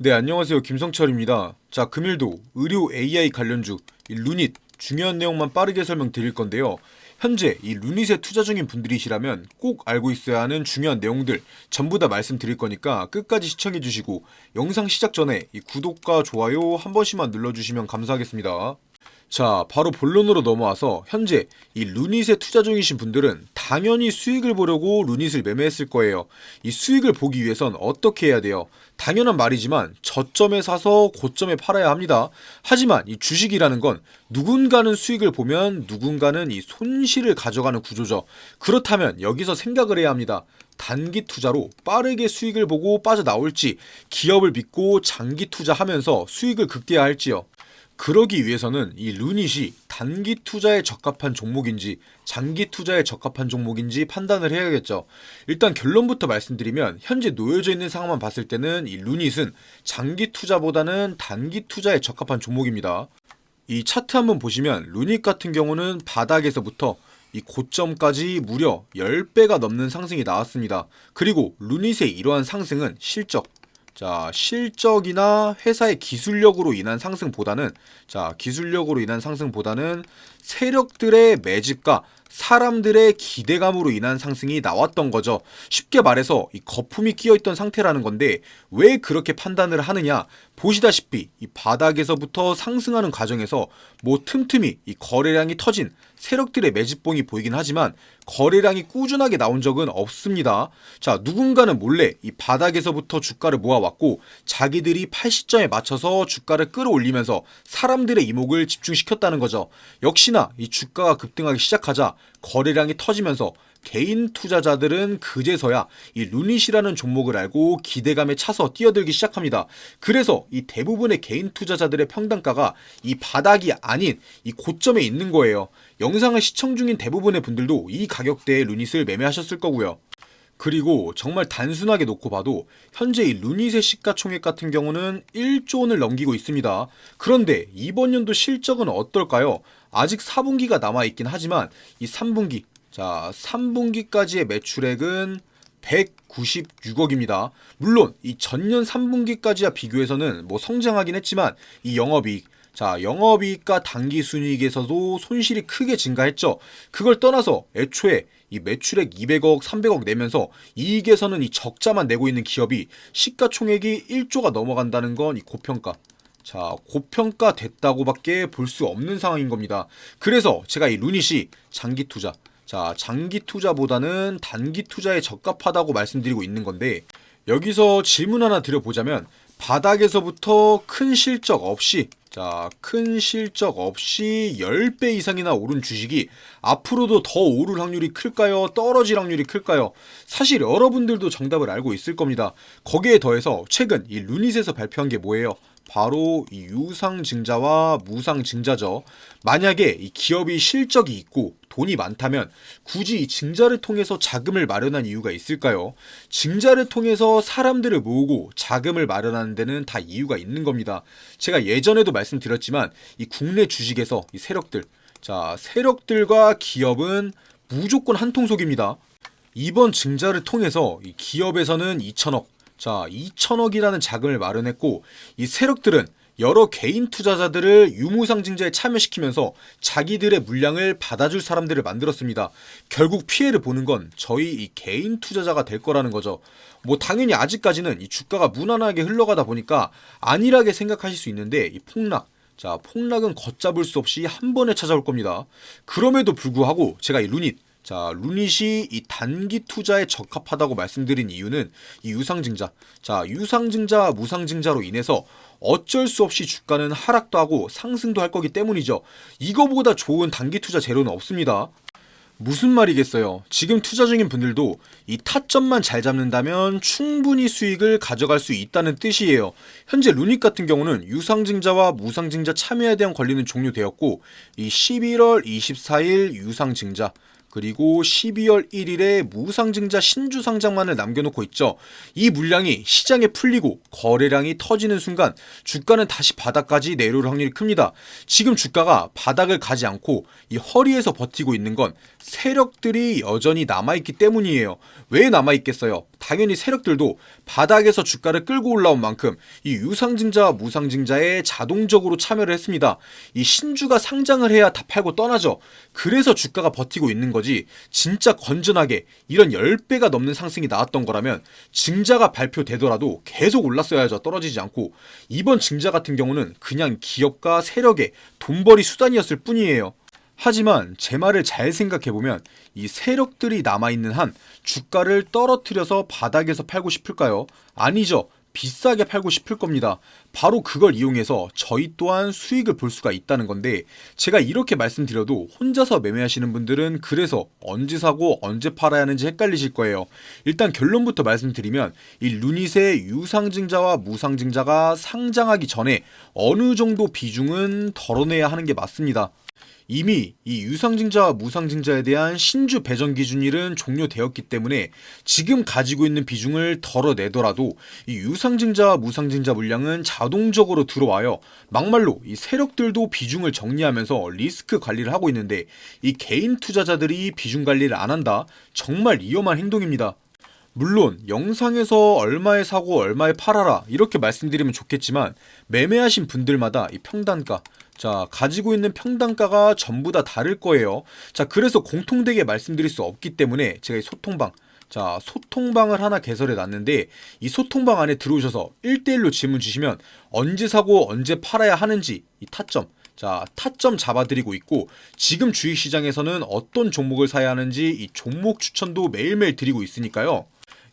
네, 안녕하세요. 김성철입니다. 자, 금일도 의료 AI 관련주 이 루닛 중요한 내용만 빠르게 설명드릴 건데요. 현재 이 루닛에 투자 중인 분들이시라면 꼭 알고 있어야 하는 중요한 내용들 전부 다 말씀드릴 거니까 끝까지 시청해 주시고 영상 시작 전에 이 구독과 좋아요 한 번씩만 눌러 주시면 감사하겠습니다. 자, 바로 본론으로 넘어와서 현재 이 루닛에 투자 중이신 분들은 당연히 수익을 보려고 루닛을 매매했을 거예요. 이 수익을 보기 위해선 어떻게 해야 돼요? 당연한 말이지만 저점에 사서 고점에 팔아야 합니다. 하지만 이 주식이라는 건 누군가는 수익을 보면 누군가는 이 손실을 가져가는 구조죠. 그렇다면 여기서 생각을 해야 합니다. 단기 투자로 빠르게 수익을 보고 빠져나올지 기업을 믿고 장기 투자하면서 수익을 극대화할지요. 그러기 위해서는 이 루닛이 단기 투자에 적합한 종목인지 장기 투자에 적합한 종목인지 판단을 해야겠죠. 일단 결론부터 말씀드리면 현재 놓여져 있는 상황만 봤을 때는 이 루닛은 장기 투자보다는 단기 투자에 적합한 종목입니다. 이 차트 한번 보시면 루닛 같은 경우는 바닥에서부터 이 고점까지 무려 10배가 넘는 상승이 나왔습니다. 그리고 루닛의 이러한 상승은 실적, 자, 실적이나 회사의 기술력으로 인한 상승보다는 자, 기술력으로 인한 상승보다는 세력들의 매집과 사람들의 기대감으로 인한 상승이 나왔던 거죠. 쉽게 말해서 이 거품이 끼어 있던 상태라는 건데 왜 그렇게 판단을 하느냐? 보시다시피 이 바닥에서부터 상승하는 과정에서 뭐 틈틈이 이 거래량이 터진 세력들의 매집봉이 보이긴 하지만 거래량이 꾸준하게 나온 적은 없습니다. 자, 누군가는 몰래 이 바닥에서부터 주가를 모아왔고 자기들이 팔 시점에 맞춰서 주가를 끌어올리면서 사람들의 이목을 집중시켰다는 거죠. 역시나 이 주가가 급등하기 시작하자 거래량이 터지면서 개인 투자자들은 그제서야 이 루닛이라는 종목을 알고 기대감에 차서 뛰어들기 시작합니다. 그래서 이 대부분의 개인 투자자들의 평단가가 이 바닥이 아닌 이 고점에 있는 거예요. 영상을 시청 중인 대부분의 분들도 이 가격대에 루닛을 매매하셨을 거고요. 그리고 정말 단순하게 놓고 봐도 현재 이 루닛의 시가총액 같은 경우는 1조 원을 넘기고 있습니다. 그런데 이번 연도 실적은 어떨까요? 아직 4분기가 남아 있긴 하지만 이 3분기 자 3분기까지의 매출액은 196억입니다. 물론 이 전년 3분기까지와 비교해서는 뭐 성장하긴 했지만 이 영업이익 자, 영업이익과 당기 순이익에서도 손실이 크게 증가했죠. 그걸 떠나서 애초에 이 매출액 200억, 300억 내면서 이익에서는 이 적자만 내고 있는 기업이 시가총액이 1조가 넘어간다는 건 이 고평가. 자, 고평가 됐다고밖에 볼 수 없는 상황인 겁니다. 그래서 제가 이 루닛이 장기 투자, 자, 장기 투자보다는 단기 투자에 적합하다고 말씀드리고 있는 건데 여기서 질문 하나 드려보자면 바닥에서부터 큰 실적 없이 자, 큰 실적 없이 10배 이상이나 오른 주식이 앞으로도 더 오를 확률이 클까요? 떨어질 확률이 클까요? 사실 여러분들도 정답을 알고 있을 겁니다. 거기에 더해서 최근 이 루닛에서 발표한 게 뭐예요? 바로 이 유상증자와 무상증자죠. 만약에 이 기업이 실적이 있고 돈이 많다면 굳이 이 증자를 통해서 자금을 마련한 이유가 있을까요? 증자를 통해서 사람들을 모으고 자금을 마련하는 데는 다 이유가 있는 겁니다. 제가 예전에도 말씀드렸지만 이 국내 주식에서 이 세력들 자 세력들과 기업은 무조건 한 통속입니다. 이번 증자를 통해서 이 기업에서는 2천억 자, 2천억이라는 자금을 마련했고 이 세력들은 여러 개인 투자자들을 유무상증자에 참여시키면서 자기들의 물량을 받아줄 사람들을 만들었습니다. 결국 피해를 보는 건 저희 이 개인 투자자가 될 거라는 거죠. 뭐 당연히 아직까지는 이 주가가 무난하게 흘러가다 보니까 안일하게 생각하실 수 있는데 이 폭락 자, 폭락은 걷잡을 수 없이 한 번에 찾아올 겁니다. 그럼에도 불구하고 제가 이 루닛 자, 루닛이 이 단기 투자에 적합하다고 말씀드린 이유는 이 유상증자. 자, 유상증자, 무상증자로 인해서 어쩔 수 없이 주가는 하락도 하고 상승도 할 거기 때문이죠. 이거보다 좋은 단기 투자 재료는 없습니다. 무슨 말이겠어요? 지금 투자 중인 분들도 이 타점만 잘 잡는다면 충분히 수익을 가져갈 수 있다는 뜻이에요. 현재 루닛 같은 경우는 유상증자와 무상증자 참여에 대한 권리는 종료되었고 이 11월 24일 유상증자 그리고 12월 1일에 무상증자 신주 상장만을 남겨놓고 있죠. 이 물량이 시장에 풀리고 거래량이 터지는 순간 주가는 다시 바닥까지 내려올 확률이 큽니다. 지금 주가가 바닥을 가지 않고 이 허리에서 버티고 있는 건 세력들이 여전히 남아있기 때문이에요. 왜 남아있겠어요? 당연히 세력들도 바닥에서 주가를 끌고 올라온 만큼 이 유상증자와 무상증자에 자동적으로 참여를 했습니다. 이 신주가 상장을 해야 다 팔고 떠나죠. 그래서 주가가 버티고 있는 거지. 진짜 건전하게 이런 10배가 넘는 상승이 나왔던 거라면 증자가 발표되더라도 계속 올랐어야죠. 떨어지지 않고. 이번 증자 같은 경우는 그냥 기업과 세력의 돈벌이 수단이었을 뿐이에요. 하지만 제 말을 잘 생각해보면 이 세력들이 남아있는 한 주가를 떨어뜨려서 바닥에서 팔고 싶을까요? 아니죠. 비싸게 팔고 싶을 겁니다. 바로 그걸 이용해서 저희 또한 수익을 볼 수가 있다는 건데 제가 이렇게 말씀드려도 혼자서 매매하시는 분들은 그래서 언제 사고 언제 팔아야 하는지 헷갈리실 거예요. 일단 결론부터 말씀드리면 이 루닛의 유상증자와 무상증자가 상장하기 전에 어느 정도 비중은 덜어내야 하는 게 맞습니다. 이미 이 유상증자와 무상증자에 대한 신주 배정 기준일은 종료되었기 때문에 지금 가지고 있는 비중을 덜어내더라도 이 유상증자와 무상증자 물량은 자동적으로 들어와요. 막말로 이 세력들도 비중을 정리하면서 리스크 관리를 하고 있는데 이 개인 투자자들이 비중 관리를 안 한다? 정말 위험한 행동입니다. 물론 영상에서 얼마에 사고 얼마에 팔아라 이렇게 말씀드리면 좋겠지만 매매하신 분들마다 이 평단가 자, 가지고 있는 평단가가 전부 다 다를 거예요. 자, 그래서 공통되게 말씀드릴 수 없기 때문에 제가 이 소통방, 자, 소통방을 하나 개설해 놨는데 이 소통방 안에 들어오셔서 1대1로 질문 주시면 언제 사고 언제 팔아야 하는지 이 타점, 자, 타점 잡아드리고 있고 지금 주식시장에서는 어떤 종목을 사야 하는지 이 종목 추천도 매일매일 드리고 있으니까요.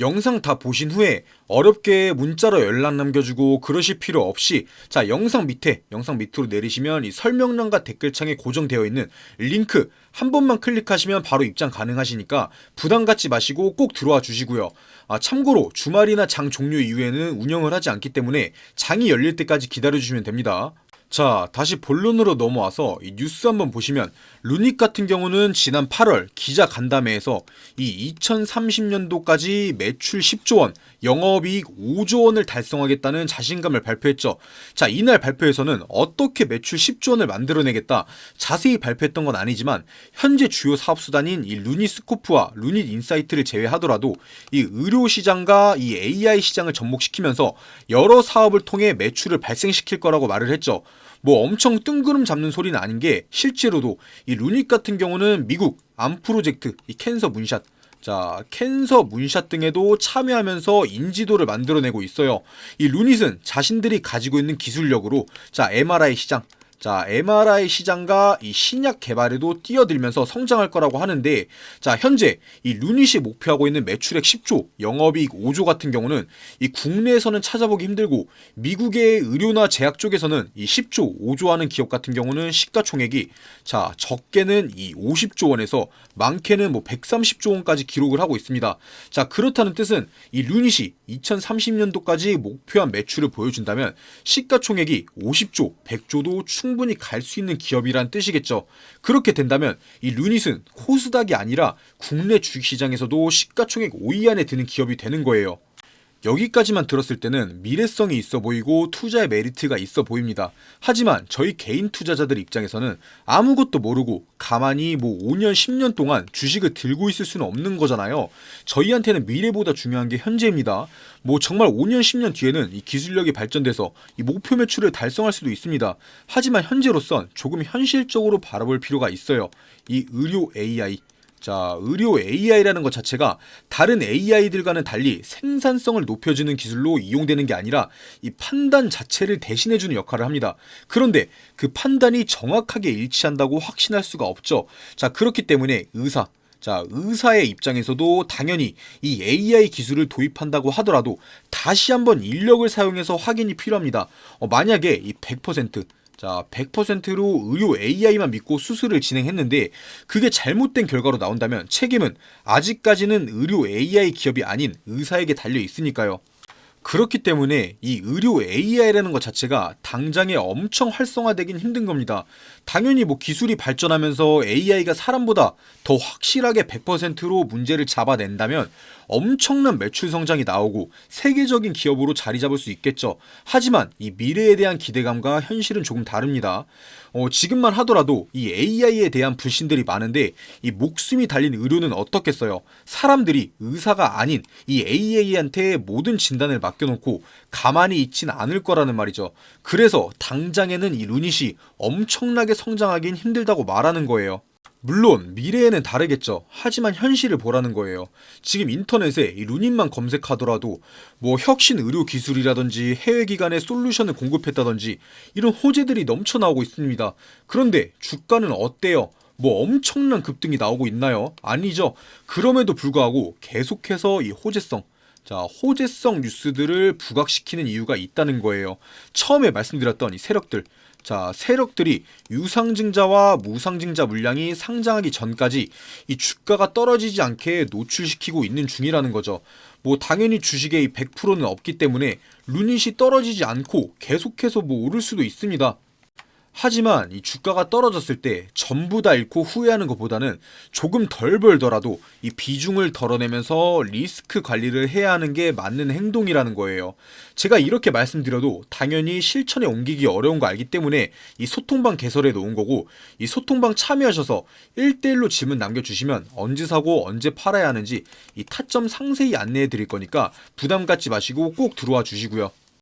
영상 다 보신 후에 어렵게 문자로 연락 남겨주고 그러실 필요 없이 자 영상 밑에 영상 밑으로 내리시면 이 설명란과 댓글창에 고정되어 있는 링크 한 번만 클릭하시면 바로 입장 가능하시니까 부담 갖지 마시고 꼭 들어와 주시고요. 아 참고로 주말이나 장 종료 이후에는 운영을 하지 않기 때문에 장이 열릴 때까지 기다려 주시면 됩니다. 자, 다시 본론으로 넘어와서 이 뉴스 한번 보시면 루닉 같은 경우는 지난 8월 기자 간담회에서 이 2030년도까지 매출 10조 원, 영업이익 5조 원을 달성하겠다는 자신감을 발표했죠. 자, 이날 발표에서는 어떻게 매출 10조 원을 만들어내겠다 자세히 발표했던 건 아니지만 현재 주요 사업 수단인 이 루닛 스코프와 루닛 인사이트를 제외하더라도 이 의료 시장과 이 AI 시장을 접목시키면서 여러 사업을 통해 매출을 발생시킬 거라고 말을 했죠. 뭐 엄청 뜬구름 잡는 소리는 아닌 게 실제로도 이 루닛 같은 경우는 미국 암 프로젝트 이 캔서 문샷 자, 캔서 문샷 등에도 참여하면서 인지도를 만들어내고 있어요. 이 루닛은 자신들이 가지고 있는 기술력으로 자, MRI 시장, 자, MRI 시장과 이 신약 개발에도 뛰어들면서 성장할 거라고 하는데, 자, 현재 이 루닛이 목표하고 있는 매출액 10조, 영업이익 5조 같은 경우는 이 국내에서는 찾아보기 힘들고, 미국의 의료나 제약 쪽에서는 이 10조, 5조 하는 기업 같은 경우는 시가총액이 자, 적게는 이 50조 원에서 많게는 뭐 130조 원까지 기록을 하고 있습니다. 자, 그렇다는 뜻은 이 루닛이 2030년도까지 목표한 매출을 보여준다면 시가총액이 50조, 100조도 충분히 갈 수 있는 기업이란 뜻이겠죠. 그렇게 된다면 이 루닛은 코스닥이 아니라 국내 주식시장에서도 시가총액 5위 안에 드는 기업이 되는 거예요. 여기까지만 들었을 때는 미래성이 있어 보이고 투자의 메리트가 있어 보입니다. 하지만 저희 개인 투자자들 입장에서는 아무것도 모르고 가만히 뭐 5년, 10년 동안 주식을 들고 있을 수는 없는 거잖아요. 저희한테는 미래보다 중요한 게 현재입니다. 뭐 정말 5년, 10년 뒤에는 이 기술력이 발전돼서 이 목표 매출을 달성할 수도 있습니다. 하지만 현재로선 조금 현실적으로 바라볼 필요가 있어요. 이 의료 AI, 자, 의료 AI라는 것 자체가 다른 AI들과는 달리 생산성을 높여주는 기술로 이용되는 게 아니라 이 판단 자체를 대신해주는 역할을 합니다. 그런데 그 판단이 정확하게 일치한다고 확신할 수가 없죠. 자, 그렇기 때문에 의사, 자, 의사의 입장에서도 당연히 이 AI 기술을 도입한다고 하더라도 다시 한번 인력을 사용해서 확인이 필요합니다. 어, 만약에 이 100%, 자, 100%로 의료 AI만 믿고 수술을 진행했는데 그게 잘못된 결과로 나온다면 책임은 아직까지는 의료 AI 기업이 아닌 의사에게 달려 있으니까요. 그렇기 때문에 이 의료 AI라는 것 자체가 당장에 엄청 활성화되긴 힘든 겁니다. 당연히 뭐 기술이 발전하면서 AI가 사람보다 더 확실하게 100%로 문제를 잡아낸다면 엄청난 매출 성장이 나오고 세계적인 기업으로 자리 잡을 수 있겠죠. 하지만 이 미래에 대한 기대감과 현실은 조금 다릅니다. 어, 지금만 하더라도 이 AI에 대한 불신들이 많은데 이 목숨이 달린 의료는 어떻겠어요? 사람들이 의사가 아닌 이 AI한테 모든 진단을 맡겨놓고 가만히 있진 않을 거라는 말이죠. 그래서 당장에는 이 루닛이 엄청나게 성장하긴 힘들다고 말하는 거예요. 물론 미래에는 다르겠죠. 하지만 현실을 보라는 거예요. 지금 인터넷에 이 루닛만 검색하더라도 뭐 혁신 의료 기술이라든지 해외 기관에 솔루션을 공급했다든지 이런 호재들이 넘쳐 나오고 있습니다. 그런데 주가는 어때요? 뭐 엄청난 급등이 나오고 있나요? 아니죠. 그럼에도 불구하고 계속해서 이 호재성 자, 호재성 뉴스들을 부각시키는 이유가 있다는 거예요. 처음에 말씀드렸던 이 세력들. 자, 세력들이 유상증자와 무상증자 물량이 상장하기 전까지 이 주가가 떨어지지 않게 노출시키고 있는 중이라는 거죠. 뭐 당연히 주식의 100%는 없기 때문에 루닛이 떨어지지 않고 계속해서 뭐 오를 수도 있습니다. 하지만 이 주가가 떨어졌을 때 전부 다 잃고 후회하는 것보다는 조금 덜 벌더라도 이 비중을 덜어내면서 리스크 관리를 해야 하는 게 맞는 행동이라는 거예요. 제가 이렇게 말씀드려도 당연히 실천에 옮기기 어려운 거 알기 때문에 이 소통방 개설해 놓은 거고 이 소통방 참여하셔서 1대1로 질문 남겨주시면 언제 사고 언제 팔아야 하는지 이 타점 상세히 안내해 드릴 거니까 부담 갖지 마시고 꼭 들어와 주시고요.